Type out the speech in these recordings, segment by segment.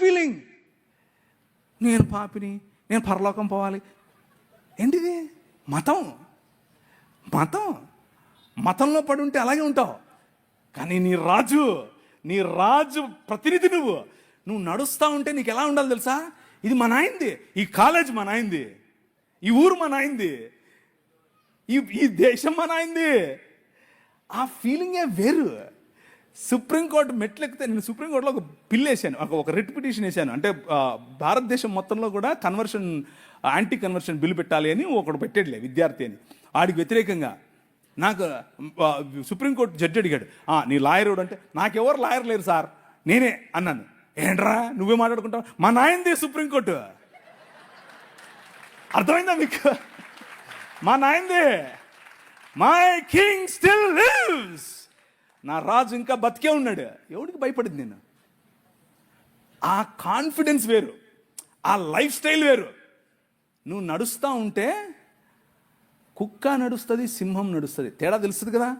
Feeling నేను పాపిని నేను పరలోకం పోవాలి. ఏంటిది? మతం. మతం. మతంలో పడి ఉంటే అలాగే ఉంటావు. కానీ నీ రాజు నీ రాజు ప్రతినిధి నువ్వు. నువ్వు నడుస్తూ ఉంటే నీకు ఎలా ఉండాలి తెలుసా? ఇది మా నాయింది ఈ కాలేజ్ మా నాయింది ఈ ఊరు మా నాయింది ఈ ఈ దేశం మా నాయింది ఆ ఫీలింగే వేరు. సుప్రీంకోర్టు మెట్లెక్కితే నేను సుప్రీంకోర్టులో ఒక బిల్ వేసాను ఒక ఒక రిట్ పిటిషన్ వేసాను. అంటే భారతదేశం మొత్తంలో కూడా కన్వర్షన్ యాంటీ కన్వర్షన్ బిల్ పెట్టాలి అని ఒకడు పెట్టాడులే విద్యార్థి అని. ఆడికి వ్యతిరేకంగా నాకు సుప్రీంకోర్టు జడ్జి అడిగాడు నీ లాయర్ ఎవడు అంటే నాకెవరు లాయర్ లేరు సార్ నేనే అన్నాను. ఏంట్రా నువ్వే మాట్లాడుకుంటావు? మా నాయనది సుప్రీంకోర్టు. అర్థమైందా మీకు? మా నాయందే. మై కింగ్ స్టిల్ లివ్స్ నా రాజు ఇంకా బతికే ఉన్నాడు. ఎవడికి భయపడింది నేను? ఆ కాన్ఫిడెన్స్ వేరు. ఆ లైఫ్ స్టైల్ వేరు. నువ్వు నడుస్తూ ఉంటే కుక్క నడుస్తుంది సింహం నడుస్తుంది. తేడా తెలుస్తుంది కదా?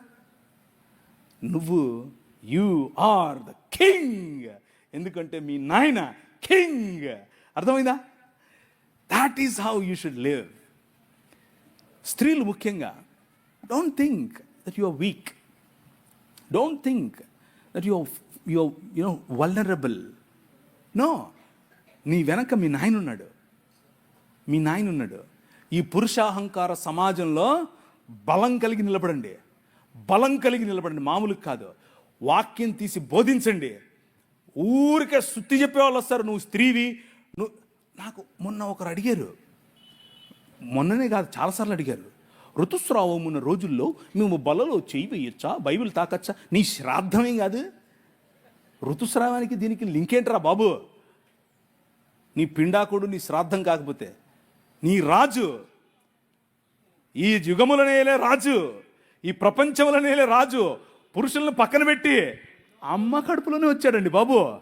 నువ్వు యు ఆర్ ద కింగ్ ఎందుకంటే మీ నాయన కింగ్ అర్థమైందా? That is how you should live స్త్రీలు ముఖ్యంగా don't think that you are weak don't think that you you you know vulnerable no నీ వెనక మీ నాయన ఉన్నాడు మీ నాయన ఉన్నాడు ఈ పురుషాహంకార సమాజంలో బలం కలిగి నిలబడండి. బలం కలిగి నిలబడండి. మామూలుగా కాదు. వాక్యం తీసి బోధించండి. ఊరికే శుద్ధి చెప్పేవాళ్ళు వస్తారు. నువ్వు స్త్రీవి. నువ్వు నాకు మొన్న ఒకరు అడిగారు. మొన్ననే కాదు చాలాసార్లు అడిగారు. ఋతుస్రావం ఉన్న రోజుల్లో మేము బలలో చేయి వేయొచ్చా? బైబిల్ తాకచ్చా? నీ శ్రాద్ధమేం కాదు? ఋతుస్రావానికి దీనికి లింక్ ఏంట్రా బాబు? నీ పిండాకుడు నీ శ్రాద్ధం కాకపోతే. నీ రాజు. ఈ యుగములనేలే రాజు. ఈ ప్రపంచములనేలే రాజు. పురుషులను పక్కన పెట్టి అమ్మ కడుపులోనే వచ్చాడండి బాబు.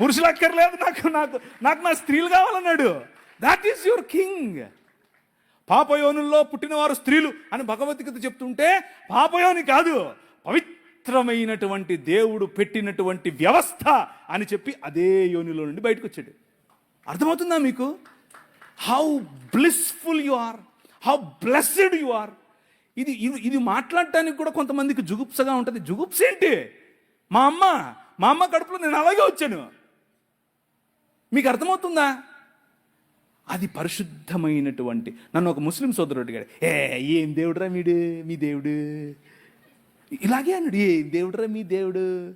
పురుషులు అక్కర్లేదు. నాకు నాకు నాకు నా స్త్రీలు కావాలన్నాడు. దాట్ ఈస్ యువర్ కింగ్ పాపయోనుల్లో పుట్టినవారు స్త్రీలు అని భగవద్గీత చెప్తుంటే పాపయోని కాదు పవిత్రమైనటువంటి దేవుడు పెట్టినటువంటి వ్యవస్థ అని చెప్పి అదే యోనిలో నుండి బయటకు వచ్చాడు అర్థమవుతుందా మీకు? How blissful you are how blessed you are ఇది ఇది ఇది మాట్లాడటానికి కూడా కొంతమందికి జుగుప్సగా ఉంటుంది. జుగుప్స ఏంటి మా అమ్మ మా అమ్మ కడుపులో నేను అలాగే వచ్చాను. మీకు అర్థమవుతుందా? అది పరిశుద్ధమైనటువంటి. నన్ను ఒక ముస్లిం సోదరుడు అడిగాడు ఏ ఏం దేవుడురా మీడు మీ దేవుడు? ఇలాగే అన్నాడు ఏం దేవుడురా మీ దేవుడు?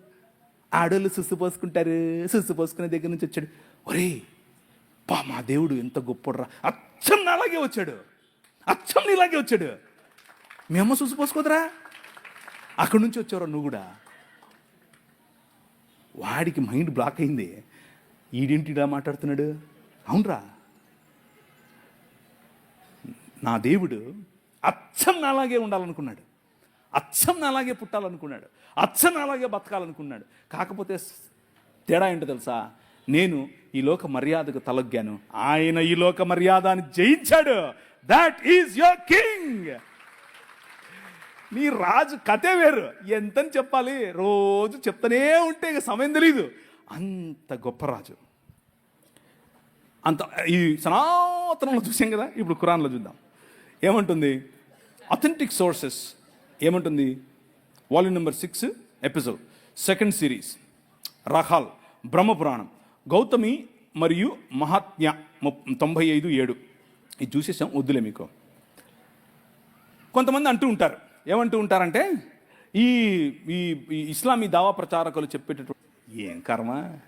ఆడోళ్ళు సుస్సు పోసుకుంటారు సుస్సు పోసుకునే దగ్గర నుంచి వచ్చాడు. ఒరే పా మా దేవుడు ఎంత గొప్పడురా. అచ్చం అలాగే వచ్చాడు. అచ్చం ఇలాగే వచ్చాడు. మీ అమ్మ సుస్సు పోసుకోదరా. అక్కడి నుంచి వచ్చావురా నువ్వు కూడా? వాడికి మైండ్ బ్లాక్ అయింది. ఈడింటి ఇలా మాట్లాడుతున్నాడు? అవునరా. నా దేవుడు అచ్చం నాలాగే ఉండాలనుకున్నాడు. అచ్చం నాలాగే పుట్టాలనుకున్నాడు. అచ్చం నాలాగే బతకాలనుకున్నాడు. కాకపోతే తేడా ఏంటో తెలుసా? నేను ఈ లోక మర్యాదకు తలగ్గాను. ఆయన ఈ లోక మర్యాదని జయించాడు. దాట్ ఈజ్ యువర్ కింగ్ నీ రాజు కథే వేరు. ఎంతని చెప్పాలి? రోజు చెప్తూనే ఉంటే ఇక సమయం తెలీదు. అంత గొప్ప రాజు. అంత ఈ సనాతనంలో చూసాం కదా? ఇప్పుడు ఖురాన్లో చూద్దాం. ఏమంటుంది? అథెంటిక్ సోర్సెస్ ఏమంటుంది? Volume number six episode second series రహాల్ Brahmapuranam Gautami మరియు మహాత్మ్య తొంభై ఐదు ఏడు. ఇది చూసేసాం వద్దులే మీకు. కొంతమంది అంటూ ఉంటారు. ఏమంటూ ఉంటారంటే ఈ ఈ ఈ ఇస్లామీ దావా ప్రచారకులు చెప్పేటటువంటి ఏం కర్మ?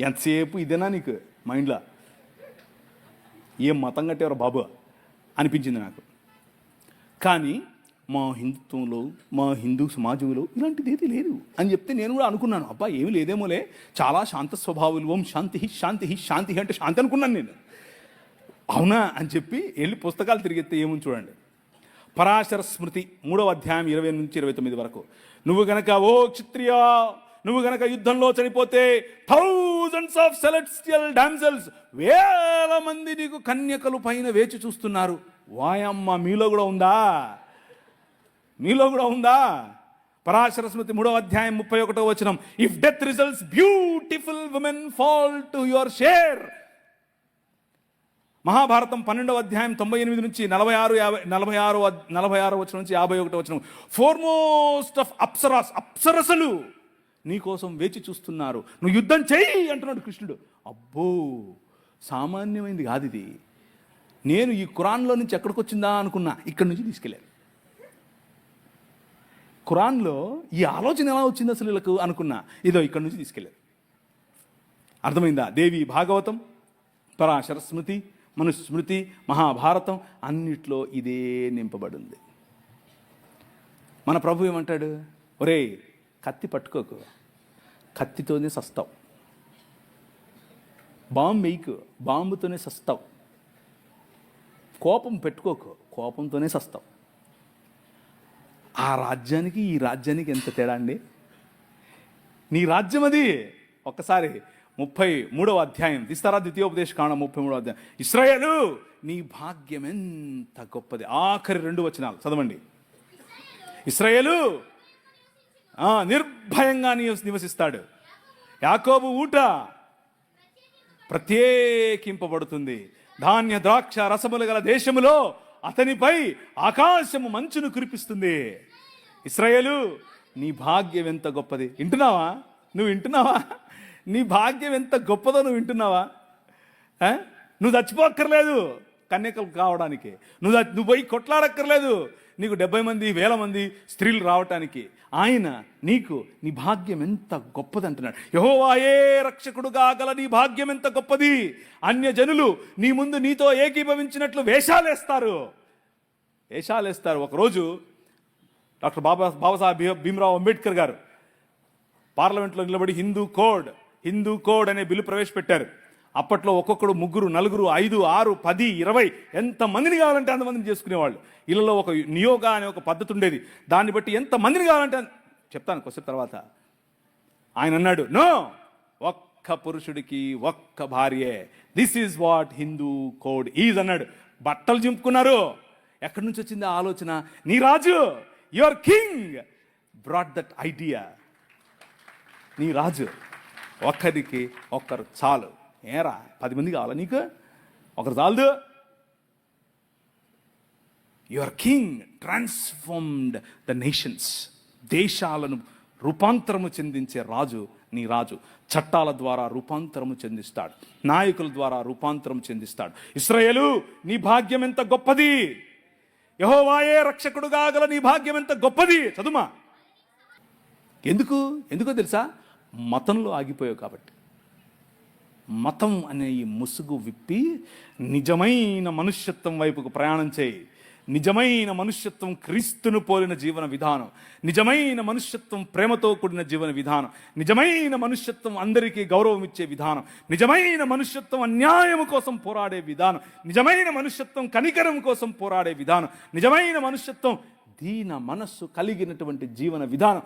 ఎంతసేపు ఇదేనా నీకు? మైండ్లో? ఏం మతం కట్టేవారు బాబు? అనిపించింది నాకు. కానీ మా హిందుత్వంలో మా హిందూ సమాజంలో ఇలాంటిది ఏది లేదు. అని చెప్తే నేను కూడా అనుకున్నాను అబ్బా ఏమి లేదేమోలే. చాలా శాంత స్వభావులు ఓం శాంతి శాంతి శాంతి అంటే శాంతి అనుకున్నాను నేను. అవునా? అని చెప్పి వెళ్ళి పుస్తకాలు తిరిగితే ఏముంది చూడండి. పరాశర స్మృతి మూడవ అధ్యాయం ఇరవై నుంచి ఇరవై తొమ్మిది వరకు. నువ్వు గనక ఓ క్షత్రియ నువ్వు గనక యుద్ధంలో చనిపోతే థౌజండ్స్ ఆఫ్ సెలెస్టియల్ డాన్సల్స్ వేల మంది నీకు కన్యకలు పైన వేచి చూస్తున్నారు. వాయమ్మ మీలో కూడా ఉందా? మీలో కూడా ఉందా? పరాశర స్మృతి మూడో అధ్యాయం ముప్పై ఒకటో వచనం. If death results beautiful women fall to your share Mahabharatam పన్నెండవ అధ్యాయం తొంభై ఎనిమిది నుంచి నలభై ఆరు యాభై నలభై ఆరు నలభై ఆరు వచ్చిన నుంచి యాభై ఒకటి వచ్చిన ఫోర్మోస్ట్ ఆఫ్ అప్సరాస్ అప్సరసలు నీ కోసం వేచి చూస్తున్నారు. నువ్వు యుద్ధం చేయి అంటున్నాడు కృష్ణుడు. అబ్బో సామాన్యమైంది కాదు ఇది. నేను ఈ ఖురాన్లో నుంచి ఎక్కడికి వచ్చిందా అనుకున్నా ఇక్కడి నుంచి తీసుకెళ్ళాను. ఖురాన్లో ఈ ఆలోచన ఎలా వచ్చింది అసలు వీళ్ళకు అనుకున్నా ఇదో ఇక్కడి నుంచి తీసుకెళ్ళారు అర్థమైందా? దేవి భాగవతం పరాశర స్మృతి మనుస్మృతి మహాభారతం అన్నిట్లో ఇదే నింపబడింది. మన ప్రభు ఏమంటాడు? ఒరే కత్తి పట్టుకోకు. కత్తితోనే సస్తావు. బాంబు వేయకు బాంబుతోనే సస్తావు. కోపం పెట్టుకోకు. కోపంతోనే సస్తావు ఆ రాజ్యానికి ఈ రాజ్యానికి ఎంత తేడా అండి? నీ రాజ్యం అది. ఒక్కసారి ముప్పై మూడవ అధ్యాయం తీస్తారా ద్వితీయోపదేశ కాండం ముప్పై మూడవ అధ్యాయం. ఇస్రాయలు నీ భాగ్యం ఎంత గొప్పది. ఆఖరి రెండు వచనాలు చదవండి. ఇస్రాయేలు నిర్భయంగా నివసి- నివసిస్తాడు. యాకోబు ఊట ప్రత్యేకింపబడుతుంది. ధాన్య ద్రాక్ష రసములు గల దేశములో అతనిపై ఆకాశము మంచును కురిపిస్తుంది. ఇస్రాయేలు నీ భాగ్యం ఎంత గొప్పది. వింటున్నావా? నువ్వు వింటున్నావా? నీ భాగ్యం ఎంత గొప్పదో నువ్వు వింటున్నావా? నువ్వు చచ్చిపోక్కర్లేదు కన్యకలు కావడానికి. నువ్వు నువ్వు పోయి కొట్లాడక్కర్లేదు. నీకు డెబ్బై మంది వేల మంది స్త్రీలు రావటానికి ఆయన నీకు నీ భాగ్యం ఎంత గొప్పది అంటున్నాడు యహోవాయే రక్షకుడుగా గల నీ భాగ్యం ఎంత గొప్పది. అన్య జనులు నీ ముందు నీతో ఏకీభవించినట్లు వేషాలేస్తారు. వేషాలేస్తారు. ఒకరోజు డాక్టర్ బాబా బాబాసాహెబ్ భీ- భీమరావు అంబేద్కర్ గారు పార్లమెంట్లో నిలబడి హిందూ కోడ్ హిందూ కోడ్ అనే బిల్లు ప్రవేశపెట్టారు. అప్పట్లో ఒక్కొక్కడు ముగ్గురు నలుగురు ఐదు ఆరు పది ఇరవై ఎంత మందిని కావాలంటే అంతమందిని చేసుకునేవాళ్ళు. ఇళ్ళలో ఒక నియోగ అనే ఒక పద్ధతి ఉండేది. దాన్ని బట్టి ఎంత మందిని కావాలంటే చెప్తాను కొంచెం తర్వాత. ఆయన అన్నాడు నో ఒక్క పురుషుడికి ఒక్క భార్యే. This is what Hindu code is అన్నాడు. బట్టలు చింపుకున్నారు. ఎక్కడి నుంచి వచ్చింది ఆ ఆలోచన? నీ రాజు your king brought that idea నీ రాజు ఒక్కరికి ఒక్కరు చాలు. ఏరా పది మంది కావాలా నీకు? ఒకరు చాలదు. Your king transformed the nations దేశాలను రూపాంతరము చెందించే రాజు నీ రాజు. చట్టాల ద్వారా రూపాంతరము చెందిస్తాడు. నాయకుల ద్వారా రూపాంతరం చెందిస్తాడు. ఇస్రాయేలు నీ భాగ్యం ఎంత గొప్పది? యహోవాయే రక్షకుడుగా గల నీ భాగ్యం ఎంత గొప్పది? చదుమా ఎందుకు? ఎందుకో తెలుసా? మతంలో ఆగిపోయావు కాబట్టి. మతం అనే ఈ ముసుగు విప్పి నిజమైన మనుష్యత్వం వైపుకు ప్రయాణం చేయి. నిజమైన మనుష్యత్వం క్రీస్తును పోలిన జీవన విధానం. నిజమైన మనుష్యత్వం ప్రేమతో కూడిన జీవన విధానం. నిజమైన మనుష్యత్వం అందరికీ గౌరవం ఇచ్చే విధానం. నిజమైన మనుష్యత్వం అన్యాయం కోసం పోరాడే విధానం. నిజమైన మనుష్యత్వం కనికరం కోసం పోరాడే విధానం. నిజమైన మనుష్యత్వం దీన మనస్సు కలిగినటువంటి జీవన విధానం.